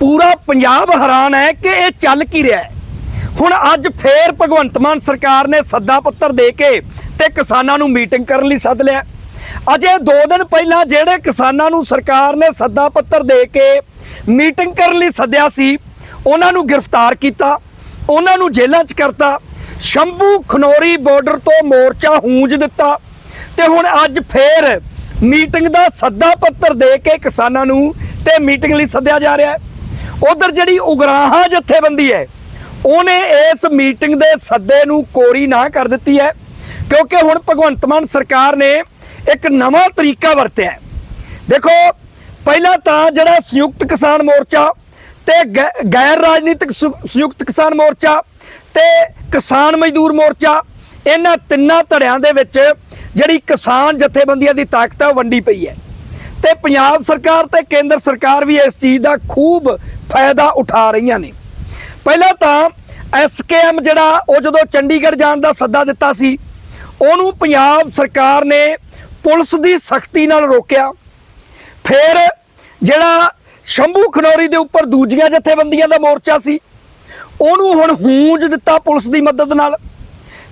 ਪੂਰਾ ਪੰਜਾਬ ਹੈਰਾਨ ਹੈ ਕਿ ਇਹ ਚੱਲ ਕੀ ਰਿਹਾ ਹੈ। ਹੁਣ ਅੱਜ ਫੇਰ ਭਗਵੰਤ ਮਾਨ ਸਰਕਾਰ ਨੇ ਸੱਦਾ ਪੱਤਰ ਦੇ ਕੇ ਤੇ ਕਿਸਾਨਾਂ ਨੂੰ ਮੀਟਿੰਗ ਕਰਨ ਲਈ ਸੱਦ ਲਿਆ। ਅਜੇ 2 ਦਿਨ ਪਹਿਲਾਂ ਜਿਹੜੇ ਕਿਸਾਨਾਂ ਨੂੰ ਸਰਕਾਰ ਨੇ ਸੱਦਾ ਪੱਤਰ ਦੇ ਕੇ ਮੀਟਿੰਗ ਕਰਨ ਲਈ ਸੱਦਿਆ ਸੀ, ਉਹਨਾਂ ਨੂੰ ਗ੍ਰਿਫਤਾਰ ਕੀਤਾ, ਉਹਨਾਂ ਨੂੰ ਜੇਲ੍ਹਾਂ 'ਚ ਕਰਤਾ, ਸ਼ੰਭੂ ਖਨੋਰੀ ਬਾਰਡਰ ਤੋਂ ਮੋਰਚਾ ਹੂੰਜ ਦਿੱਤਾ ਤੇ ਹੁਣ ਅੱਜ ਫੇਰ ਮੀਟਿੰਗ ਦਾ ਸੱਦਾ ਪੱਤਰ ਦੇ ਕੇ ਕਿਸਾਨਾਂ ਨੂੰ ਤੇ ਮੀਟਿੰਗ ਲਈ ਸੱਦਿਆ ਜਾ ਰਿਹਾ ਹੈ। ਉਧਰ ਜਿਹੜੀ ਉਗਰਾਹਾਂ ਜਥੇਬੰਦੀ ਹੈ, ਉਹਨੇ ਇਸ ਮੀਟਿੰਗ ਦੇ ਸੱਦੇ ਨੂੰ ਕੋਰੀ ਨਾ ਕਰ ਦਿੱਤੀ ਹੈ, ਕਿਉਂਕਿ ਹੁਣ ਭਗਵੰਤ ਮਾਨ ਸਰਕਾਰ ਨੇ ਇੱਕ ਨਵਾਂ ਤਰੀਕਾ ਵਰਤਿਆ ਦੇਖੋ, ਪਹਿਲਾਂ ਤਾਂ ਜਿਹੜਾ ਸੰਯੁਕਤ ਕਿਸਾਨ ਮੋਰਚਾ ਤੇ ਗੈ- ਗੈਰ ਰਾਜਨੀਤਿਕ ਸੰਯੁਕਤ ਕਿਸਾਨ ਮੋਰਚਾ ਤੇ ਕਿਸਾਨ ਮਜ਼ਦੂਰ ਮੋਰਚਾ, ਇਹਨਾਂ ਤਿੰਨਾਂ ਧੜਿਆਂ ਦੇ ਵਿੱਚ ਜਿਹੜੀ ਕਿਸਾਨ ਜਥੇਬੰਦੀਆਂ ਦੀ ਤਾਕਤ ਹੈ, ਉਹ ਵੰਡੀ ਪਈ ਹੈ। ਤੇ ਪੰਜਾਬ ਸਰਕਾਰ ਤੇ ਕੇਂਦਰ ਸਰਕਾਰ ਵੀ ਇਸ ਚੀਜ਼ ਦਾ ਖੂਬ ਫਾਇਦਾ ਉਠਾ ਰਹੀਆਂ ਨੇ। ਪਹਿਲਾਂ ਤਾਂ ਐਸਕੇਐਮ ਜਿਹੜਾ, ਉਹ ਜਦੋਂ ਚੰਡੀਗੜ੍ਹ ਜਾਣ ਦਾ ਸੱਦਾ ਦਿੱਤਾ ਸੀ, ਉਹਨੂੰ ਪੰਜਾਬ ਸਰਕਾਰ ਨੇ ਪੁਲਿਸ ਦੀ ਸਖਤੀ ਨਾਲ ਰੋਕਿਆ। ਫਿਰ ਜਿਹੜਾ ਸ਼ੰਭੂ ਖਨੌਰੀ ਦੇ ਉੱਪਰ ਦੂਜੀਆਂ ਜਥੇਬੰਦੀਆਂ ਦਾ ਮੋਰਚਾ ਸੀ, ਉਹਨੂੰ ਹੁਣ ਹੂੰਜ ਦਿੱਤਾ ਪੁਲਿਸ ਦੀ ਮਦਦ ਨਾਲ।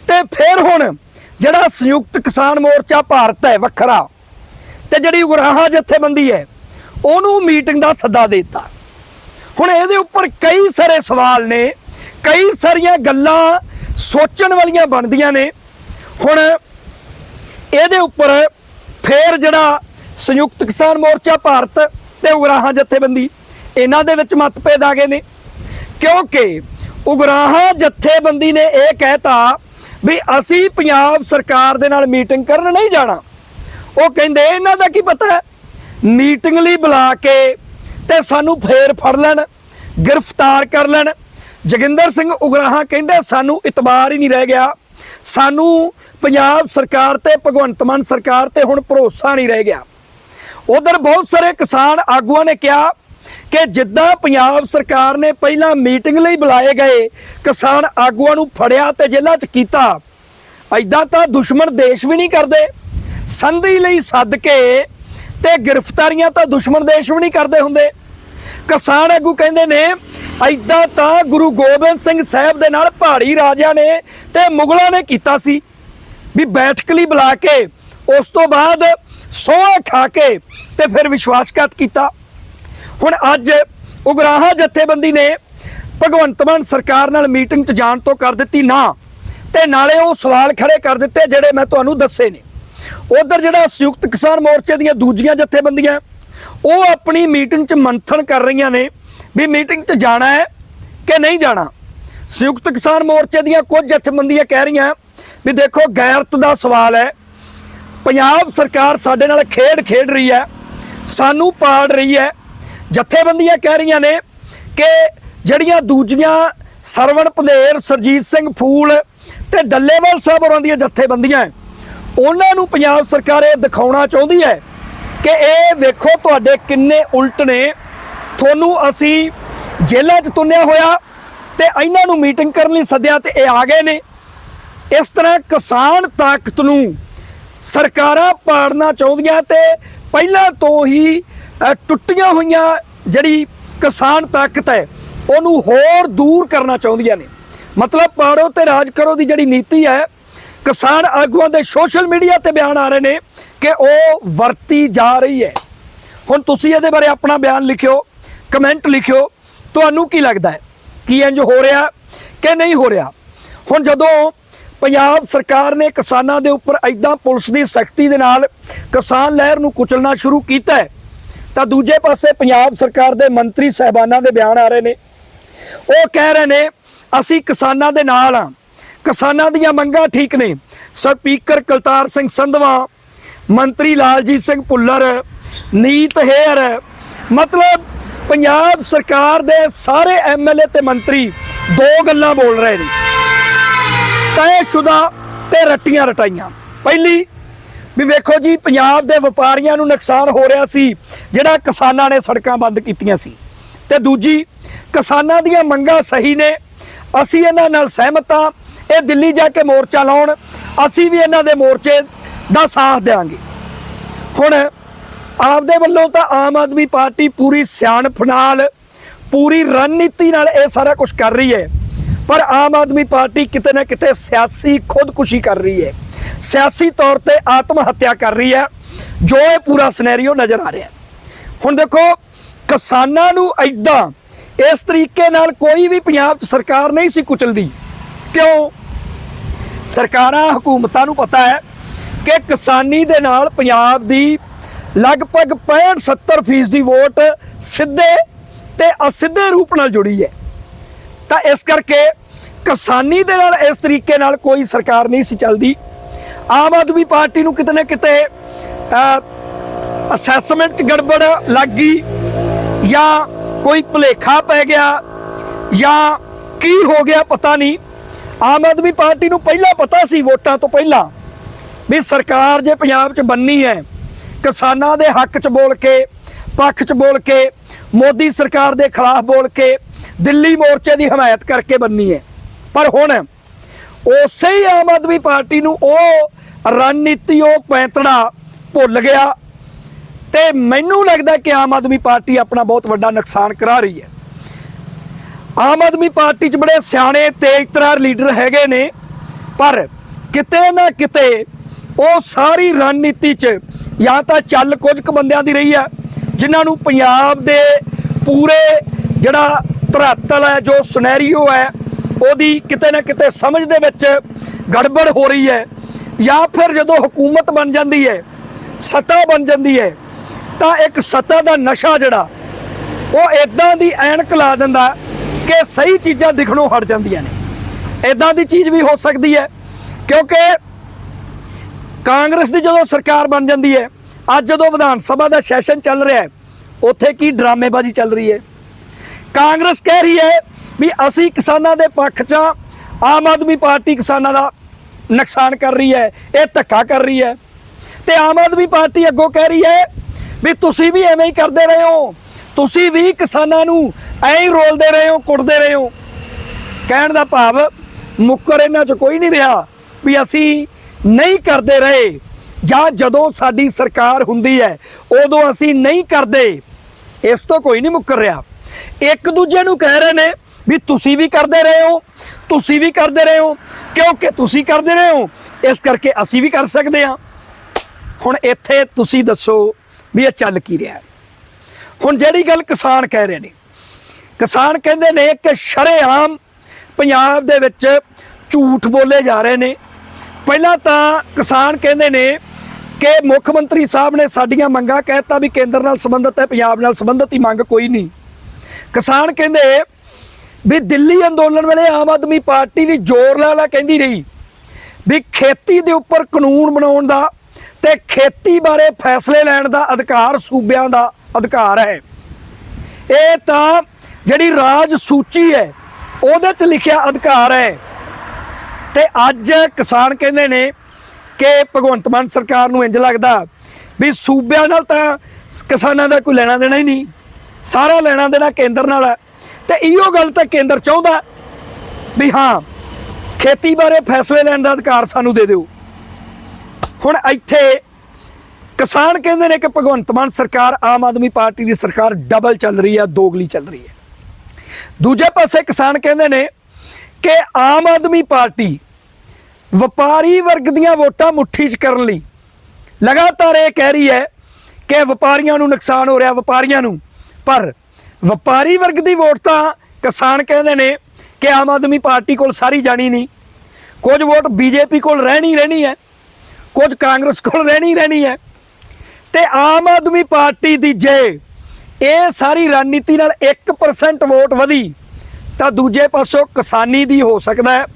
ਤੇ ਫਿਰ ਹੁਣ ਜਿਹੜਾ ਸੰਯੁਕਤ ਕਿਸਾਨ ਮੋਰਚਾ ਭਾਰਤ ਹੈ ਵੱਖਰਾ ਤੇ ਜਿਹੜੀ ਉਗਰਾਹਾਂ ਜਥੇਬੰਦੀ ਹੈ, ਉਹਨੂੰ ਮੀਟਿੰਗ ਦਾ ਸੱਦਾ ਦੇ ਦਿੱਤਾ। ਹੁਣ ਇਹਦੇ ਉੱਪਰ ਕਈ ਸਾਰੇ ਸਵਾਲ ਨੇ, ਕਈ ਸਾਰੀਆਂ ਗੱਲਾਂ ਸੋਚਣ ਵਾਲੀਆਂ ਬਣਦੀਆਂ ਨੇ। ਹੁਣ ਇਹਦੇ ਉੱਪਰ ਫੇਰ ਜਿਹੜਾ ਸੰਯੁਕਤ ਕਿਸਾਨ ਮੋਰਚਾ ਭਾਰਤ ਤੇ ਉਗਰਾਹਾਂ ਜਥੇਬੰਦੀ, ਇਹਨਾਂ ਦੇ ਵਿੱਚ ਮਤਭੇਦ ਆ ਗਏ ਨੇ। ਕਿਉਂਕਿ ਉਗਰਾਹਾਂ ਜਥੇਬੰਦੀ ਨੇ ਇਹ ਕਹਿਤਾ ਵੀ ਅਸੀਂ ਪੰਜਾਬ ਸਰਕਾਰ ਦੇ ਨਾਲ ਮੀਟਿੰਗ ਕਰਨ ਨਹੀਂ ਜਾਣਾ। ਉਹ ਕਹਿੰਦੇ, ਇਹਨਾਂ ਦਾ ਕੀ ਪਤਾ ਮੀਟਿੰਗ ਲਈ ਬੁਲਾ ਕੇ ਤੇ ਸਾਨੂੰ ਫੇਰ ਫੜ ਲੈਣ, ਗ੍ਰਿਫਤਾਰ ਕਰ ਲੈਣ। ਜੋਗਿੰਦਰ ਸਿੰਘ ਉਗਰਾਹਾਂ ਕਹਿੰਦੇ, ਸਾਨੂੰ ਇਤਬਾਰ ਹੀ ਨਹੀਂ ਰਹਿ ਗਿਆ। ਸਾਨੂੰ ਪੰਜਾਬ ਸਰਕਾਰ ਤੇ, ਭਗਵੰਤ ਮਾਨ ਸਰਕਾਰ ਤੇ ਹੁਣ ਭਰੋਸਾ ਨਹੀਂ ਰਹਿ ਗਿਆ। ਉਧਰ ਬਹੁਤ ਸਾਰੇ ਕਿਸਾਨ ਆਗੂਆਂ ਨੇ ਕਿਹਾ ਕਿ ਜਿੱਦਾਂ ਪੰਜਾਬ ਸਰਕਾਰ ਨੇ ਪਹਿਲਾਂ ਮੀਟਿੰਗ ਲਈ ਬੁਲਾਏ ਗਏ, ਕਿਸਾਨ ਆਗੂਆਂ ਨੂੰ ਫੜਿਆ ਤੇ ਜੇਲ੍ਹਾਂ 'ਚ ਕੀਤਾ ਐਦਾਂ ਤਾਂ ਦੁਸ਼ਮਣ ਦੇਸ਼ ਵੀ ਨਹੀਂ ਕਰਦੇ। ਸੰਧੀ ਲਈ ਸੱਦ ਕੇ ਤੇ ਗ੍ਰਿਫਤਾਰੀਆਂ ਤਾਂ ਦੁਸ਼ਮਣ ਦੇਸ਼ ਵੀ ਨਹੀਂ ਕਰਦੇ ਹੁੰਦੇ। ਕਿਸਾਨ ਆਗੂ ਕਹਿੰਦੇ ਨੇ ਐਦਾਂ ਤਾਂ ਗੁਰੂ ਗੋਬਿੰਦ ਸਿੰਘ ਸਾਹਿਬ ਦੇ ਨਾਲ ਪਹਾੜੀ ਰਾਜਿਆਂ ਨੇ ਤੇ ਮੁਗਲਾਂ ਨੇ ਕੀਤਾ ਸੀ ਵੀ ਬੈਠਕ ਲਈ ਬੁਲਾ ਕੇ ਉਸ ਤੋਂ ਬਾਅਦ ਸੋਹ ਖਾ ਕੇ ਤੇ ਫਿਰ ਵਿਸ਼ਵਾਸਘਾਤ ਕੀਤਾ। ਹੁਣ ਅੱਜ ਉਗਰਾਹਾ ਜਥੇਬੰਦੀ ਨੇ ਭਗਵੰਤ ਮਾਨ ਸਰਕਾਰ ਨਾਲ ਮੀਟਿੰਗ 'ਚ ਜਾਣ ਤੋਂ ਕਰ ਦਿੱਤੀ ਨਾ ਤੇ ਨਾਲੇ ਉਹ ਸਵਾਲ ਖੜੇ ਕਰ ਦਿੱਤੇ ਜਿਹੜੇ ਮੈਂ ਤੁਹਾਨੂੰ ਦੱਸੇ ਨੇ। ਉਧਰ ਜਿਹੜਾ ਸੰਯੁਕਤ ਕਿਸਾਨ ਮੋਰਚੇ ਦੀਆਂ ਦੂਜੀਆਂ ਜਥੇਬੰਦੀਆਂ, ਉਹ ਆਪਣੀ ਮੀਟਿੰਗ 'ਚ ਮੰਥਨ ਕਰ ਰਹੀਆਂ ਨੇ ਵੀ ਮੀਟਿੰਗ 'ਚ ਜਾਣਾ ਹੈ ਕਿ ਨਹੀਂ ਜਾਣਾ। ਸੰਯੁਕਤ ਕਿਸਾਨ ਮੋਰਚੇ ਦੀਆਂ ਕੁਝ ਜਥੇਬੰਦੀਆਂ ਕਹਿ ਰਹੀਆਂ ਵੀ ਦੇਖੋ ਗੈਰਤ ਦਾ ਸਵਾਲ ਹੈ। ਪੰਜਾਬ ਸਰਕਾਰ ਸਾਡੇ ਨਾਲ ਖੇਡ ਖੇਡ ਰਹੀ ਹੈ, ਸਾਨੂੰ ਪਾੜ ਰਹੀ ਹੈ। ਜਥੇਬੰਦੀਆਂ ਕਹਿ ਰਹੀਆਂ ਨੇ ਕਿ ਜਿਹੜੀਆਂ ਦੂਜੀਆਂ ਸਰਵਣ ਪੰਧੇਰ ਸਰਜੀਤ ਸਿੰਘ ਫੂਲ ਤੇ ਡੱਲੇਵਾਲ ਸਾਹਿਬ ਹੋਰਾਂ ਦੀਆਂ ਜਥੇਬੰਦੀਆਂ ਉਹਨਾਂ ਨੂੰ ਪੰਜਾਬ ਸਰਕਾਰ ਇਹ ਦਿਖਾਉਣਾ ਚਾਹੁੰਦੀ ਹੈ ਕਿ ਇਹ ਵੇਖੋ ਤੁਹਾਡੇ ਕਿੰਨੇ ਉਲਟ ਨੇ। ਤੁਹਾਨੂੰ ਅਸੀਂ ਜੇਲ੍ਹਾਂ 'ਚ ਤੁੰਨਿਆ ਹੋਇਆ ਤੇ ਇਹਨਾਂ ਨੂੰ ਮੀਟਿੰਗ ਕਰਨ ਲਈ ਸੱਦਿਆ ਤੇ ਇਹ ਆ ਗਏ ਨੇ। ਇਸ ਤਰ੍ਹਾਂ ਕਿਸਾਨ ਤਾਕਤ ਨੂੰ ਸਰਕਾਰਾਂ ਪਾੜਨਾ ਚਾਹੁੰਦੀਆਂ ਤੇ ਪਹਿਲਾਂ ਤੋਂ ਹੀ ਟੁੱਟੀਆਂ ਹੋਈਆਂ ਜਿਹੜੀ ਕਿਸਾਨ ਤਾਕਤ ਹੈ, ਉਹਨੂੰ ਹੋਰ ਦੂਰ ਕਰਨਾ ਚਾਹੁੰਦੀਆਂ ਨੇ। ਮਤਲਬ ਪਾੜੋ ਤੇ ਰਾਜ ਕਰੋ ਦੀ ਜਿਹੜੀ ਨੀਤੀ ਹੈ ਕਿਸਾਨ ਆਗੂਆਂ ਦੇ ਸੋਸ਼ਲ ਮੀਡੀਆ ਤੇ ਬਿਆਨ ਆ ਰਹੇ ਨੇ ਕਿ ਉਹ ਵਰਤੀ ਜਾ ਰਹੀ ਹੈ। ਹੁਣ ਤੁਸੀਂ ਇਹਦੇ ਬਾਰੇ ਆਪਣਾ ਬਿਆਨ ਲਿਖਿਓ, ਕਮੈਂਟ ਲਿਖਿਓ, ਤੁਹਾਨੂੰ ਕੀ ਲੱਗਦਾ ਹੈ? ਕੀ ਇੰਜ ਹੋ ਰਿਹਾ ਕਿ ਨਹੀਂ ਹੋ ਰਿਹਾ? ਹੁਣ ਜਦੋਂ ਪੰਜਾਬ ਸਰਕਾਰ ਨੇ ਕਿਸਾਨਾਂ ਦੇ ਉੱਪਰ ਐਦਾਂ ਪੁਲਿਸ ਦੀ ਸਖਤੀ ਦੇ ਨਾਲ ਕਿਸਾਨ ਲਹਿਰ ਨੂੰ ਕੁਚਲਣਾ ਸ਼ੁਰੂ ਕੀਤਾ ਹੈ, ਤਾਂ ਦੂਜੇ ਪਾਸੇ ਪੰਜਾਬ ਸਰਕਾਰ ਦੇ ਮੰਤਰੀ ਸਹਿਬਾਨਾਂ ਦੇ ਬਿਆਨ ਆ ਰਹੇ ਨੇ। ਉਹ ਕਹਿ ਰਹੇ ਨੇ, ਅਸੀਂ ਕਿਸਾਨਾਂ ਦੇ ਨਾਲ ਆ ਕਿਸਾਨਾਂ ਦੀਆਂ ਮੰਗਾਂ ਠੀਕ ਨੇ। ਸਪੀਕਰ ਕਲਤਾਰ ਸਿੰਘ ਸੰਧਵਾ, ਮੰਤਰੀ ਲਾਲਜੀਤ ਸਿੰਘ ਭੁੱਲਰ, ਨੀਤ ਹੇਅਰ, ਮਤਲਬ ਪੰਜਾਬ ਸਰਕਾਰ ਦੇ ਸਾਰੇ ਐਮਐਲਏ ਤੇ ਮੰਤਰੀ ਦੋ ਗੱਲਾਂ ਬੋਲ ਰਹੇ ਨੇ। ਤੈਅਸ਼ੁਦਾ ਤੇ ਰੱਟੀਆਂ ਰਟਾਈਆਂ। ਪਹਿਲੀ, ਵੀ ਵੇਖੋ ਜੀ, ਪੰਜਾਬ ਦੇ ਵਪਾਰੀਆਂ ਨੂੰ ਨੁਕਸਾਨ ਹੋ ਰਿਹਾ ਸੀ, ਜਿਹੜਾ ਕਿਸਾਨਾਂ ਨੇ ਸੜਕਾਂ ਬੰਦ ਕੀਤੀਆਂ ਸੀ। ਤੇ ਦੂਜੀ, ਕਿਸਾਨਾਂ ਦੀਆਂ ਮੰਗਾਂ ਸਹੀ ਨੇ, ਅਸੀਂ ਇਹਨਾਂ ਨਾਲ ਸਹਿਮਤ ਹਾਂ ਇਹ ਦਿੱਲੀ ਜਾ ਕੇ ਮੋਰਚਾ ਲਾਉਣ, ਅਸੀਂ ਵੀ ਇਹਨਾਂ ਦੇ ਮੋਰਚੇ ਦਾ ਸਾਥ ਦੇਵਾਂਗੇ ਹੁਣ ਆਪਦੇ ਵੱਲੋਂ ਤਾਂ ਆਮ ਆਦਮੀ ਪਾਰਟੀ ਪੂਰੀ ਸਿਆਣਪ ਨਾਲ ਪੂਰੀ ਰਣਨੀਤੀ ਨਾਲ ਇਹ ਸਾਰਾ ਕੁਝ ਕਰ ਰਹੀ ਹੈ, ਪਰ ਆਮ ਆਦਮੀ ਪਾਰਟੀ ਕਿਤੇ ਨਾ ਕਿਤੇ ਸਿਆਸੀ ਖੁਦਕੁਸ਼ੀ ਕਰ ਰਹੀ ਹੈ। ਸਿਆਸੀ ਤੌਰ ਤੇ ਆਤਮ ਹੱਤਿਆ ਕਰ ਰਹੀ ਹੈ, ਜੋ ਇਹ ਪੂਰਾ ਸਿਨੈਰੀਓ ਨਜ਼ਰ ਆ ਰਿਹਾ ਹੁਣ ਦੇਖੋ, ਕਿਸਾਨਾਂ ਨੂੰ ਐਦਾਂ ਇਸ ਤਰੀਕੇ ਨਾਲ ਕੋਈ ਵੀ ਪੰਜਾਬ ਸਰਕਾਰ ਨਹੀਂ ਸੀ ਕੁਚਲਦੀ। ਕਿਉਂ? ਸਰਕਾਰਾਂ, ਹਕੂਮਤਾਂ ਨੂੰ ਪਤਾ ਹੈ ਕਿ ਕਿਸਾਨੀ ਦੇ ਨਾਲ ਪੰਜਾਬ ਦੀ ਲਗਭਗ 65-70% ਫੀਸਦੀ ਦੀ ਵੋਟ ਸਿੱਧੇ ਤੇ ਅਸਿੱਧੇ ਰੂਪ ਨਾਲ ਜੁੜੀ ਹੈ। ਤਾਂ ਇਸ ਕਰਕੇ ਕਿਸਾਨੀ ਦੇ ਨਾਲ ਇਸ ਤਰੀਕੇ ਨਾਲ ਕੋਈ ਸਰਕਾਰ ਨਹੀਂ ਸੀ ਚੱਲਦੀ। ਆਮ ਆਦਮੀ ਪਾਰਟੀ ਨੂੰ ਕਿਤੇ ਨਾ ਕਿਤੇ ਅਸੈਸਮੈਂਟ 'ਚ ਗੜਬੜ ਲੱਗ ਗਈ ਜਾਂ ਕੋਈ ਭੁਲੇਖਾ ਪੈ ਗਿਆ ਜਾਂ ਕੀ ਹੋ ਗਿਆ ਪਤਾ ਨਹੀਂ। ਆਮ ਆਦਮੀ ਪਾਰਟੀ ਨੂੰ ਪਹਿਲਾਂ ਪਤਾ ਸੀ ਵੋਟਾਂ ਤੋਂ ਪਹਿਲਾਂ ਵੀ ਸਰਕਾਰ ਜੇ ਪੰਜਾਬ 'ਚ ਬੰਨੀ ਹੈ, ਕਿਸਾਨਾਂ ਦੇ ਹੱਕ 'ਚ ਬੋਲ ਕੇ, ਪੱਖ 'ਚ ਬੋਲ ਕੇ, ਮੋਦੀ ਸਰਕਾਰ ਦੇ ਖਿਲਾਫ ਬੋਲ ਕੇ, ਦਿੱਲੀ ਮੋਰਚੇ ਦੀ ਹਮਾਇਤ ਕਰਕੇ ਬੰਨੀ ਹੈ। ਪਰ ਹੁਣ ਉਸੇ ਹੀ ਆਮ ਆਦਮੀ ਪਾਰਟੀ ਨੂੰ ਉਹ ਰਣਨੀਤੀ ਉਹ ਪੈਂਤੜਾ ਭੁੱਲ ਗਿਆ ਤੇ ਮੈਨੂੰ ਲੱਗਦਾ ਕਿ ਆਮ ਆਦਮੀ ਪਾਰਟੀ ਆਪਣਾ ਬਹੁਤ ਵੱਡਾ ਨੁਕਸਾਨ ਕਰਾ ਰਹੀ ਹੈ। ਆਮ ਆਦਮੀ ਪਾਰਟੀ 'ਚ ਬੜੇ ਸਿਆਣੇ ਤੇਜ਼ਤਰਾਰ ਲੀਡਰ ਹੈਗੇ ਨੇ, ਪਰ ਕਿਤੇ ਨਾ ਕਿਤੇ ਉਹ ਸਾਰੀ ਰਣਨੀਤੀ 'ਚ ਜਾਂ ਤਾਂ ਚੱਲ ਕੁਝ ਕੁ ਬੰਦਿਆਂ ਦੀ ਰਹੀ ਹੈ ਜਿਨ੍ਹਾਂ ਨੂੰ ਪੰਜਾਬ ਦੇ ਪੂਰੇ ਜਿਹੜਾ ਧਰਾਤਲ ਹੈ, ਜੋ ਸਿਨੈਰੀਓ ਹੈ, ਉਹਦੀ ਕਿਤੇ ਨਾ ਕਿਤੇ ਸਮਝ ਦੇ ਵਿੱਚ ਗੜਬੜ ਹੋ ਰਹੀ ਹੈ। ਜਾਂ ਫਿਰ ਜਦੋਂ ਹਕੂਮਤ ਬਣ ਜਾਂਦੀ ਹੈ, ਸੱਤਾ ਬਣ ਜਾਂਦੀ ਹੈ, ਤਾਂ ਇੱਕ ਸੱਤਾ ਦਾ ਨਸ਼ਾ ਜਿਹੜਾ, ਉਹ ਇਦਾਂ ਦੀ ਐਨਕ ਲਾ ਦਿੰਦਾ ਕਿ ਸਹੀ ਚੀਜ਼ਾਂ ਦਿਖਣੋਂ ਹਟ ਜਾਂਦੀਆਂ ਨੇ। ਇਦਾਂ ਦੀ ਚੀਜ਼ ਵੀ ਹੋ ਸਕਦੀ ਹੈ, ਕਿਉਂਕਿ ਕਾਂਗਰਸ ਦੀ ਜਦੋਂ ਸਰਕਾਰ ਬਣ ਜਾਂਦੀ ਹੈ, ਅੱਜ ਜਦੋਂ ਵਿਧਾਨ ਸਭਾ ਦਾ ਸੈਸ਼ਨ ਚੱਲ ਰਿਹਾ ਹੈ, ਉੱਥੇ ਕੀ ਡਰਾਮੇਬਾਜ਼ੀ ਚੱਲ ਰਹੀ ਹੈ? ਕਾਂਗਰਸ ਕਹਿ ਰਹੀ ਹੈ ਵੀ ਅਸੀਂ ਕਿਸਾਨਾਂ ਦੇ ਪੱਖ 'ਚ ਆਮ ਆਦਮੀ ਪਾਰਟੀ ਕਿਸਾਨਾਂ ਦਾ ਨੁਕਸਾਨ ਕਰ ਰਹੀ ਹੈ, ਇਹ ਧੱਕਾ ਕਰ ਰਹੀ ਹੈ। ਤੇ ਆਮ ਆਦਮੀ ਪਾਰਟੀ ਅੱਗੋਂ ਕਹਿ ਰਹੀ ਹੈ ਵੀ ਤੁਸੀਂ ਵੀ ਐਵੇਂ ਹੀ ਕਰਦੇ ਰਹੇ ਹੋ, ਤੁਸੀਂ ਵੀ ਕਿਸਾਨਾਂ ਨੂੰ ਐਂ ਹੀ ਰੋਲਦੇ ਰਹੇ ਹੋ, ਕੁੱਟਦੇ ਰਹੇ ਹੋ। ਕਹਿਣ ਦਾ ਭਾਵ, ਮੁੱਕਰ ਇਹਨਾਂ 'ਚ ਕੋਈ ਨਹੀਂ ਰਿਹਾ ਵੀ ਅਸੀਂ ਨਹੀਂ ਕਰਦੇ ਰਹੇ। ਜਾਂ ਜਦੋਂ ਸਾਡੀ ਸਰਕਾਰ ਹੁੰਦੀ ਹੈ, ਉਦੋਂ ਅਸੀਂ ਨਹੀਂ ਕਰਦੇ। ਇਸ ਤੋਂ ਕੋਈ ਨਹੀਂ ਮੁੱਕਰ ਰਿਹਾ। ਇੱਕ ਦੂਜੇ ਨੂੰ ਕਹਿ ਰਹੇ ਨੇ ਵੀ ਤੁਸੀਂ ਵੀ ਕਰਦੇ ਰਹੇ ਹੋ, ਤੁਸੀਂ ਵੀ ਕਰਦੇ ਰਹੇ ਹੋ, ਕਿਉਂਕਿ ਤੁਸੀਂ ਕਰਦੇ ਰਹੇ ਹੋ, ਇਸ ਕਰਕੇ ਅਸੀਂ ਵੀ ਕਰ ਸਕਦੇ ਹਾਂ। ਹੁਣ ਇੱਥੇ ਤੁਸੀਂ ਦੱਸੋ ਵੀ ਇਹ ਚੱਲ ਕੀ ਰਿਹਾ। ਹੁਣ ਜਿਹੜੀ ਗੱਲ ਕਿਸਾਨ ਕਹਿ ਰਹੇ ਨੇ ਕਿਸਾਨ ਕਹਿੰਦੇ ਨੇ ਕਿ ਸ਼ਰੇਆਮ ਪੰਜਾਬ ਦੇ ਵਿੱਚ ਝੂਠ ਬੋਲੇ ਜਾ ਰਹੇ ਨੇ। ਪਹਿਲਾਂ ਤਾਂ ਕਿਸਾਨ ਕਹਿੰਦੇ ਨੇ ਕਿ ਮੁੱਖ ਮੰਤਰੀ ਸਾਹਿਬ ਨੇ ਸਾਡੀਆਂ ਮੰਗਾਂ ਕਹਿਤਾ ਵੀ ਕੇਂਦਰ ਨਾਲ ਸੰਬੰਧਿਤ ਹੈ, ਪੰਜਾਬ ਨਾਲ ਸੰਬੰਧਿਤ ਹੀ ਮੰਗ ਕੋਈ ਨਹੀਂ। ਕਿਸਾਨ ਕਹਿੰਦੇ ਵੀ ਦਿੱਲੀ ਅੰਦੋਲਨ ਵੇਲੇ ਆਮ ਆਦਮੀ ਪਾਰਟੀ ਵੀ ਜ਼ੋਰ ਲਾ ਲਾ ਕਹਿੰਦੀ ਰਹੀ ਵੀ ਖੇਤੀ ਦੇ ਉੱਪਰ ਕਾਨੂੰਨ ਬਣਾਉਣ ਦਾ ਤੇ ਖੇਤੀ ਬਾਰੇ ਫੈਸਲੇ ਲੈਣ ਦਾ ਅਧਿਕਾਰ ਸੂਬਿਆਂ ਦਾ ਅਧਿਕਾਰ ਹੈ। ਇਹ ਤਾਂ ਜਿਹੜੀ ਰਾਜ ਸੂਚੀ ਹੈ, ਉਹਦੇ 'ਚ ਲਿਖਿਆ ਅਧਿਕਾਰ ਹੈ। ਤੇ ਅੱਜ ਕਿਸਾਨ ਕਹਿੰਦੇ ਨੇ ਕਿ ਭਗਵੰਤ ਮਾਨ ਸਰਕਾਰ ਨੂੰ ਇੰਜ ਲੱਗਦਾ ਵੀ ਸੂਬਿਆਂ ਨਾਲ ਤਾਂ ਕਿਸਾਨਾਂ ਦਾ ਕੋਈ ਲੈਣਾ ਦੇਣਾ ਹੀ ਨਹੀਂ। ਸਾਰਾ ਲੈਣਾ ਦੇਣਾ ਕੇਂਦਰ ਨਾਲ ਹੈ। ਤੇ ਇਹੋ ਗੱਲ ਤਾਂ ਕੇਂਦਰ ਚਾਹੁੰਦਾ ਵੀ ਹਾਂ, ਖੇਤੀ ਬਾਰੇ ਫੈਸਲੇ ਲੈਣ ਦਾ ਅਧਿਕਾਰ ਸਾਨੂੰ ਦੇ ਦਿਓ। ਹੁਣ ਇੱਥੇ ਕਿਸਾਨ ਕਹਿੰਦੇ ਨੇ ਕਿ ਭਗਵੰਤ ਮਾਨ ਸਰਕਾਰ ਆਮ ਆਦਮੀ ਪਾਰਟੀ ਦੀ ਸਰਕਾਰ ਡਬਲ ਚੱਲ ਰਹੀ ਹੈ, ਦੋਗਲੀ ਚੱਲ ਰਹੀ ਹੈ। ਦੂਜੇ ਪਾਸੇ ਕਿਸਾਨ ਕਹਿੰਦੇ ਨੇ ਕਿ ਆਮ ਆਦਮੀ ਪਾਰਟੀ ਵਪਾਰੀ ਵਰਗ ਦੀਆਂ ਵੋਟਾਂ ਮੁੱਠੀ 'ਚ ਕਰਨ ਲਈ ਲਗਾਤਾਰ ਇਹ ਕਹਿ ਰਹੀ ਹੈ ਕਿ ਵਪਾਰੀਆਂ ਨੂੰ ਨੁਕਸਾਨ ਹੋ ਰਿਹਾ ਵਪਾਰੀਆਂ ਨੂੰ। ਪਰ ਵਪਾਰੀ ਵਰਗ ਦੀ ਵੋਟ ਤਾਂ ਕਿਸਾਨ ਕਹਿੰਦੇ ਨੇ ਕਿ ਆਮ ਆਦਮੀ ਪਾਰਟੀ ਕੋਲ ਸਾਰੀ ਜਾਣੀ ਨਹੀਂ। ਕੁਝ ਵੋਟ ਬੀਜੇਪੀ ਕੋਲ ਰਹਿਣੀ ਰਹਿਣੀ ਹੈ, ਕੁਝ ਕਾਂਗਰਸ ਕੋਲ ਰਹਿਣੀ ਰਹਿਣੀ ਹੈ। ਤੇ ਆਮ ਆਦਮੀ ਪਾਰਟੀ ਦੀ ਜੇ ਇਹ ਸਾਰੀ ਰਣਨੀਤੀ ਨਾਲ 1% ਵੋਟ ਵਧੀ, ਤਾਂ ਦੂਜੇ ਪਾਸੋਂ ਕਿਸਾਨੀ ਦੀ ਹੋ ਸਕਦਾ ਹੈ।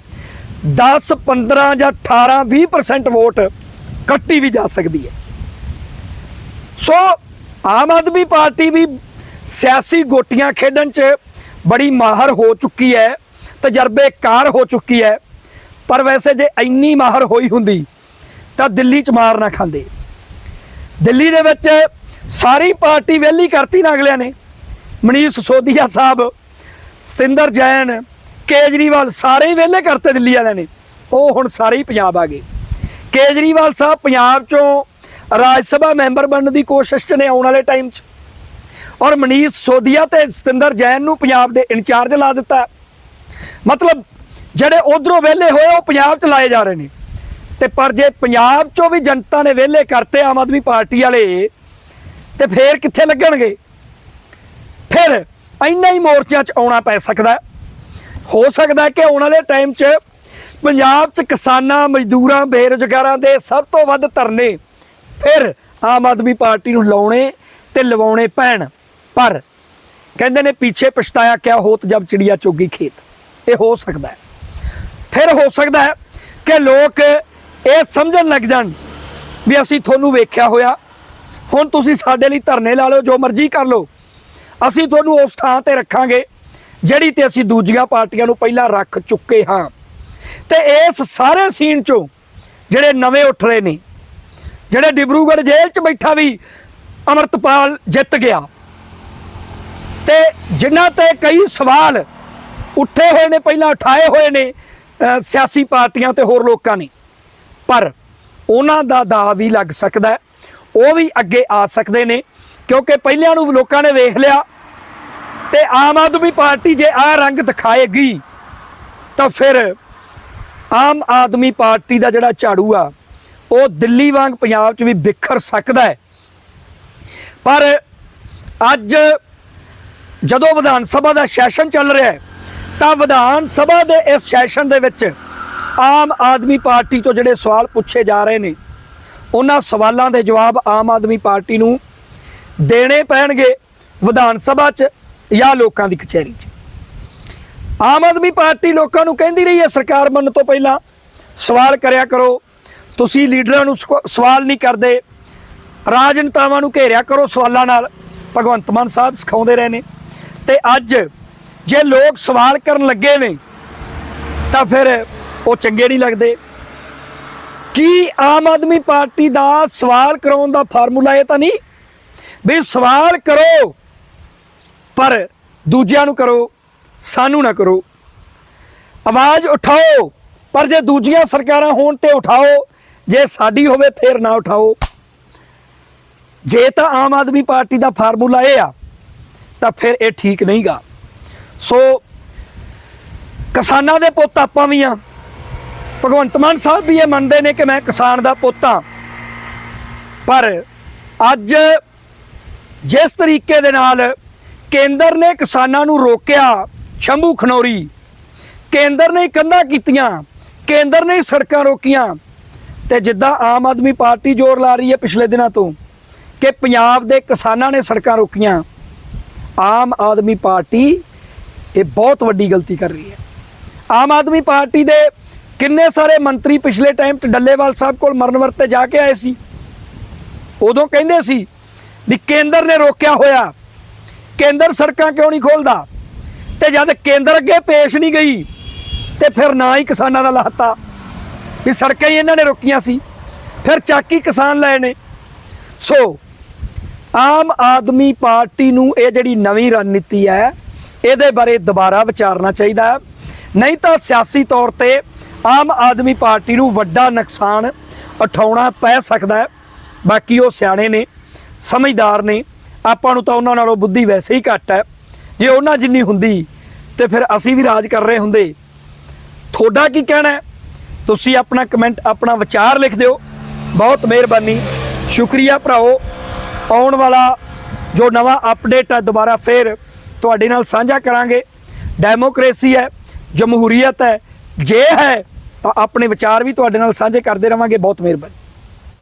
10 15 ਜਾਂ 18 20% ਵੋਟ ਕੱਟੀ ਵੀ ਜਾ ਸਕਦੀ ਹੈ। ਸੋ ਆਮ ਆਦਮੀ ਪਾਰਟੀ ਵੀ ਸਿਆਸੀ ਗੋਟੀਆਂ ਖੇਡਣ 'ਚ ਬੜੀ ਮਾਹਰ ਹੋ ਚੁੱਕੀ ਹੈ, ਤਜਰਬੇਕਾਰ ਹੋ ਚੁੱਕੀ ਹੈ। ਪਰ ਵੈਸੇ ਜੇ ਇੰਨੀ ਮਾਹਰ ਹੋਈ ਹੁੰਦੀ, ਤਾਂ ਦਿੱਲੀ 'ਚ ਮਾਰ ਨਾ ਖਾਂਦੇ। ਦਿੱਲੀ ਦੇ ਵਿੱਚ ਸਾਰੀ ਪਾਰਟੀ ਵਿਹਲੀ ਕਰਤੀ ਨਾ ਅਗਲਿਆਂ ਨੇ। ਮਨੀਸ਼ ਸੋਧੀਆ ਸਾਹਿਬ, ਸਤਿੰਦਰ ਜੈਨ, ਕੇਜਰੀਵਾਲ ਸਾਰੇ ਹੀ ਵਿਹਲੇ ਕਰਤੇ ਦਿੱਲੀ ਵਾਲਿਆਂ ਨੇ। ਉਹ ਹੁਣ ਸਾਰੇ ਹੀ ਪੰਜਾਬ ਆ ਗਏ। ਕੇਜਰੀਵਾਲ ਸਾਹਿਬ ਪੰਜਾਬ ਚੋਂ ਰਾਜ ਸਭਾ ਮੈਂਬਰ ਬਣਨ ਦੀ ਕੋਸ਼ਿਸ਼ 'ਚ ਨੇ ਆਉਣ ਵਾਲੇ ਟਾਈਮ 'ਚ। ਔਰ ਮਨੀਸ਼ ਸੋਦੀਆ ਤੇ ਸਤਿੰਦਰ ਜੈਨ ਨੂੰ ਪੰਜਾਬ ਦੇ ਇੰਚਾਰਜ ਲਾ ਦਿੱਤਾ। ਮਤਲਬ ਜਿਹੜੇ ਉਧਰੋਂ ਵਿਹਲੇ ਹੋਏ ਉਹ ਪੰਜਾਬ 'ਚ ਲਾਏ ਜਾ ਰਹੇ ਨੇ। ਤੇ ਪਰ ਜੇ ਪੰਜਾਬ 'ਚੋਂ ਵੀ ਜਨਤਾ ਨੇ ਵਿਹਲੇ ਕਰਤੇ ਆਮ ਆਦਮੀ ਪਾਰਟੀ ਵਾਲੇ ਤੇ ਫੇਰ ਕਿੱਥੇ ਲੱਗਣਗੇ ਫਿਰ ਇੰਨਾ ਹੀ ਮੋਰਚਿਆਂ 'ਚ ਆਉਣਾ ਪੈ ਸਕਦਾ ਹੋ। ਸਕਦਾ ਕਿ ਆਉਣ ਵਾਲੇ ਟਾਈਮ 'ਚ ਪੰਜਾਬ 'ਚ ਕਿਸਾਨਾਂ, ਮਜ਼ਦੂਰਾਂ, ਬੇਰੁਜ਼ਗਾਰਾਂ ਦੇ ਸਭ ਤੋਂ ਵੱਧ ਧਰਨੇ ਫਿਰ ਆਮ ਆਦਮੀ ਪਾਰਟੀ ਨੂੰ ਲਾਉਣੇ ਤੇ ਲਵਾਉਣੇ ਪੈਣ। ਪਰ ਕਹਿੰਦੇ ਨੇ ਪਿੱਛੇ ਪਛਤਾਇਆ ਕਿਆ ਹੋਤ ਜਬ ਚਿੜੀਆ ਚੋਗੀ ਖੇਤ। ਇਹ ਹੋ ਸਕਦਾ ਫਿਰ ਹੋ ਸਕਦਾ ਕਿ ਲੋਕ ਇਹ ਸਮਝਣ ਲੱਗ ਜਾਣ ਵੀ ਅਸੀਂ ਤੁਹਾਨੂੰ ਵੇਖਿਆ ਹੋਇਆ ਹੁਣ ਤੁਸੀਂ ਸਾਡੇ ਲਈ ਧਰਨੇ ਲਾ ਲਓ, ਜੋ ਮਰਜ਼ੀ ਕਰ ਲਓ। ਅਸੀਂ ਤੁਹਾਨੂੰ ਉਸ ਥਾਂ ਤੇ ਰੱਖਾਂਗੇ, ਜਿਹੜੀ ਤੇ ਅਸੀਂ ਦੂਜੀਆਂ ਪਾਰਟੀਆਂ ਨੂੰ ਪਹਿਲਾਂ ਰੱਖ ਚੁੱਕੇ ਹਾਂ। ਤੇ ਇਸ ਸਾਰੇ ਸੀਨ ਚੋਂ ਜਿਹੜੇ ਨਵੇਂ ਉੱਠ ਰਹੇ ਨੇ, ਜਿਹੜੇ ਡਿਬਰੂਗੜ੍ਹ ਜੇਲ੍ਹ 'ਚ ਬੈਠਾ ਵੀ ਅਮਰਤਪਾਲ ਜਿੱਤ ਗਿਆ, ਤੇ ਜਿਨ੍ਹਾਂ ਤੇ ਕਈ ਸਵਾਲ ਉੱਠੇ ਹੋਏ ਨੇ, ਪਹਿਲਾਂ ਉਠਾਏ ਹੋਏ ਨੇ ਸਿਆਸੀ ਪਾਰਟੀਆਂ ਤੇ ਹੋਰ ਲੋਕਾਂ ਨੇ। ਪਰ ਉਹਨਾਂ ਦਾ ਦਾਅ ਵੀ ਲੱਗ ਸਕਦਾ ਹੈ। ਉਹ ਵੀ ਅੱਗੇ ਆ ਸਕਦੇ ਨੇ, ਕਿਉਂਕਿ ਪਹਿਲਿਆਂ ਨੂੰ ਲੋਕਾਂ ਨੇ ਵੇਖ ਲਿਆ ਤੇ ਆਮ ਆਦਮੀ ਪਾਰਟੀ ਜੇ ਆ ਰੰਗ ਦਿਖਾਏਗੀ, ਤਾਂ ਫਿਰ ਆਮ ਆਦਮੀ ਪਾਰਟੀ ਦਾ ਜਿਹੜਾ ਝਾੜੂ ਆ, ਉਹ ਦਿੱਲੀ ਵਾਂਗ ਪੰਜਾਬ 'ਚ ਵੀ ਬਿਖਰ ਸਕਦਾ ਹੈ। ਪਰ ਅੱਜ ਜਦੋਂ ਵਿਧਾਨ ਸਭਾ ਦਾ ਸੈਸ਼ਨ ਚੱਲ ਰਿਹਾ ਹੈ, ਤਾਂ ਵਿਧਾਨ ਸਭਾ ਦੇ ਇਸ ਸੈਸ਼ਨ ਦੇ ਵਿੱਚ ਆਮ ਆਦਮੀ ਪਾਰਟੀ ਤੋਂ ਜਿਹੜੇ ਸਵਾਲ ਪੁੱਛੇ ਜਾ ਰਹੇ ਨੇ ਉਹਨਾਂ ਸਵਾਲਾਂ ਦੇ ਜਵਾਬ ਆਮ ਆਦਮੀ ਪਾਰਟੀ ਨੂੰ ਦੇਣੇ ਪੈਣਗੇ ਵਿਧਾਨ ਸਭਾ 'ਚ ਜਾਂ ਲੋਕਾਂ ਦੀ ਕਚਹਿਰੀ 'ਚ। ਆਮ ਆਦਮੀ ਪਾਰਟੀ ਲੋਕਾਂ ਨੂੰ ਕਹਿੰਦੀ ਰਹੀ ਹੈ, ਸਰਕਾਰ ਬਣਨ ਤੋਂ ਪਹਿਲਾਂ ਸਵਾਲ ਕਰਿਆ ਕਰੋ। ਤੁਸੀਂ ਲੀਡਰਾਂ ਨੂੰ ਸਕੋ- ਸਵਾਲ ਨਹੀਂ ਕਰਦੇ। ਰਾਜਨੇਤਾਵਾਂ ਨੂੰ ਘੇਰਿਆ ਕਰੋ ਸਵਾਲਾਂ ਨਾਲ। ਭਗਵੰਤ ਮਾਨ ਸਾਹਿਬ ਸਿਖਾਉਂਦੇ ਰਹੇ ਨੇ। ਤੇ ਅੱਜ ਜੇ ਲੋਕ ਸਵਾਲ ਕਰਨ ਲੱਗੇ ਨੇ, ਤਾਂ ਫਿਰ ਉਹ ਚੰਗੇ ਨਹੀਂ ਲੱਗਦੇ। ਕੀ ਆਮ ਆਦਮੀ ਪਾਰਟੀ ਦਾ ਸਵਾਲ ਕਰਾਉਣ ਦਾ ਫਾਰਮੂਲਾ ਇਹ ਤਾਂ ਨਹੀਂ? ਵੀ ਸਵਾਲ ਕਰੋ, ਪਰ ਦੂਜਿਆਂ ਨੂੰ ਕਰੋ, ਸਾਨੂੰ ਨਾ ਕਰੋ। ਆਵਾਜ਼ ਉਠਾਓ, ਪਰ ਜੇ ਦੂਜੀਆਂ ਸਰਕਾਰਾਂ ਹੋਣ ਤੇ ਉਠਾਓ, ਜੇ ਸਾਡੀ ਹੋਵੇ ਫੇਰ ਨਾ ਉਠਾਓ। ਜੇ ਤਾਂ ਆਮ ਆਦਮੀ ਪਾਰਟੀ ਦਾ ਫਾਰਮੂਲਾ ਇਹ ਆ, ਤਾਂ ਫਿਰ ਇਹ ਠੀਕ ਨਹੀਂਗਾ। ਸੋ ਕਿਸਾਨਾਂ ਦੇ ਪੁੱਤ ਆਪਾਂ ਵੀ ਆ। ਭਗਵੰਤ ਮਾਨ ਸਾਹਿਬ ਵੀ ਇਹ ਮੰਨਦੇ ਨੇ ਕਿ ਮੈਂ ਕਿਸਾਨ ਦਾ ਪੁੱਤ ਹਾਂ। ਪਰ ਅੱਜ ਜਿਸ ਤਰੀਕੇ ਦੇ ਨਾਲ ਕੇਂਦਰ ਨੇ ਕਿਸਾਨਾਂ ਨੂੰ ਰੋਕਿਆ ਸ਼ੰਭੂ ਖਨੌਰੀ, ਕੇਂਦਰ ਨੇ ਕੰਧਾਂ ਕੀਤੀਆਂ, ਕੇਂਦਰ ਨੇ ਸੜਕਾਂ ਰੋਕੀਆਂ ਤੇ ਜਿੱਦਾਂ ਆਮ ਆਦਮੀ ਪਾਰਟੀ ਜ਼ੋਰ ਲਾ ਰਹੀ ਹੈ ਪਿਛਲੇ ਦਿਨਾਂ ਤੋਂ ਕਿ ਪੰਜਾਬ ਦੇ ਕਿਸਾਨਾਂ ਨੇ ਸੜਕਾਂ ਰੋਕੀਆਂ, ਆਮ ਆਦਮੀ ਪਾਰਟੀ ਇਹ ਬਹੁਤ ਵੱਡੀ ਗਲਤੀ ਕਰ ਰਹੀ ਹੈ। ਆਮ ਆਦਮੀ ਪਾਰਟੀ ਦੇ ਕਿੰਨੇ ਸਾਰੇ ਮੰਤਰੀ ਪਿਛਲੇ ਟਾਈਮ ਤੇ ਡੱਲੇਵਾਲ ਸਾਹਿਬ ਕੋਲ ਮਰਨ ਵਰਤੇ ਜਾ ਕੇ ਆਏ ਸੀ? ਉਦੋਂ ਕਹਿੰਦੇ ਸੀ ਵੀ ਕੇਂਦਰ ਨੇ ਰੋਕਿਆ ਹੋਇਆ। ਕੇਂਦਰ ਸੜਕਾਂ ਕਿਉਂ ਨਹੀਂ ਖੋਲਦਾ? ਤੇ ਜਦ ਕੇਂਦਰ ਅੱਗੇ ਪੇਸ਼ ਨਹੀਂ ਗਈ, ਤੇ ਫਿਰ ਨਾ ਹੀ ਕਿਸਾਨਾਂ ਦਾ ਲਾਤਾ ਵੀ ਸੜਕਾਂ ਹੀ ਇਹਨਾਂ ਨੇ ਰੋਕੀਆਂ ਸੀ। ਫਿਰ ਚਾਕੀ ਕਿਸਾਨ ਲਏ ਨੇ। ਸੋ, ਆਮ ਆਦਮੀ ਪਾਰਟੀ ਨੂੰ ਇਹ ਜਿਹੜੀ ਨਵੀਂ ਰਣਨੀਤੀ ਹੈ, ਇਹਦੇ ਬਾਰੇ ਦੁਬਾਰਾ ਵਿਚਾਰਨਾ ਚਾਹੀਦਾ ਹੈ। ਨਹੀਂ ਤਾਂ ਸਿਆਸੀ ਤੌਰ ਤੇ ਆਮ ਆਦਮੀ ਪਾਰਟੀ ਨੂੰ ਵੱਡਾ ਨੁਕਸਾਨ ਉਠਾਉਣਾ ਪੈ ਸਕਦਾ ਹੈ। ਬਾਕੀ ਉਹ ਸਿਆਣੇ ਨੇ, ਸਮਝਦਾਰ ਨੇ। ਆਪਾਂ ਨੂੰ ਤਾਂ ਉਹਨਾਂ ਨਾਲੋਂ ਬੁੱਧੀ ਵੈਸੇ ਹੀ ਘੱਟ ਹੈ। ਜੇ ਉਹਨਾਂ ਜਿੰਨੀ ਹੁੰਦੀ, ਤੇ ਫਿਰ ਅਸੀਂ ਵੀ ਰਾਜ ਕਰ ਰਹੇ ਹੁੰਦੇ। ਤੁਹਾਡਾ ਕੀ ਕਹਿਣਾ ਤੁਸੀਂ ਆਪਣਾ ਕਮੈਂਟ, ਆਪਣਾ ਵਿਚਾਰ ਲਿਖ ਦਿਓ। ਬਹੁਤ ਮਿਹਰਬਾਨੀ। ਸ਼ੁਕਰੀਆ ਭਰਾਓ ਆਉਣ ਵਾਲਾ ਜੋ ਨਵਾਂ ਅਪਡੇਟ ਹੈ, ਦੁਬਾਰਾ ਫੇਰ ਤੁਹਾਡੇ ਨਾਲ ਸਾਂਝਾ ਕਰਾਂਗੇ। ਡੈਮੋਕ੍ਰੇਸੀ ਹੈ, ਜਮਹੂਰੀਅਤ ਹੈ, ਜੇ ਹੈ ਤਾਂ ਆਪਣੇ ਵਿਚਾਰ ਵੀ ਤੁਹਾਡੇ ਨਾਲ ਸਾਂਝੇ ਕਰਦੇ ਰਵਾਂਗੇ। ਬਹੁਤ ਮਿਹਰਬਾਨੀ।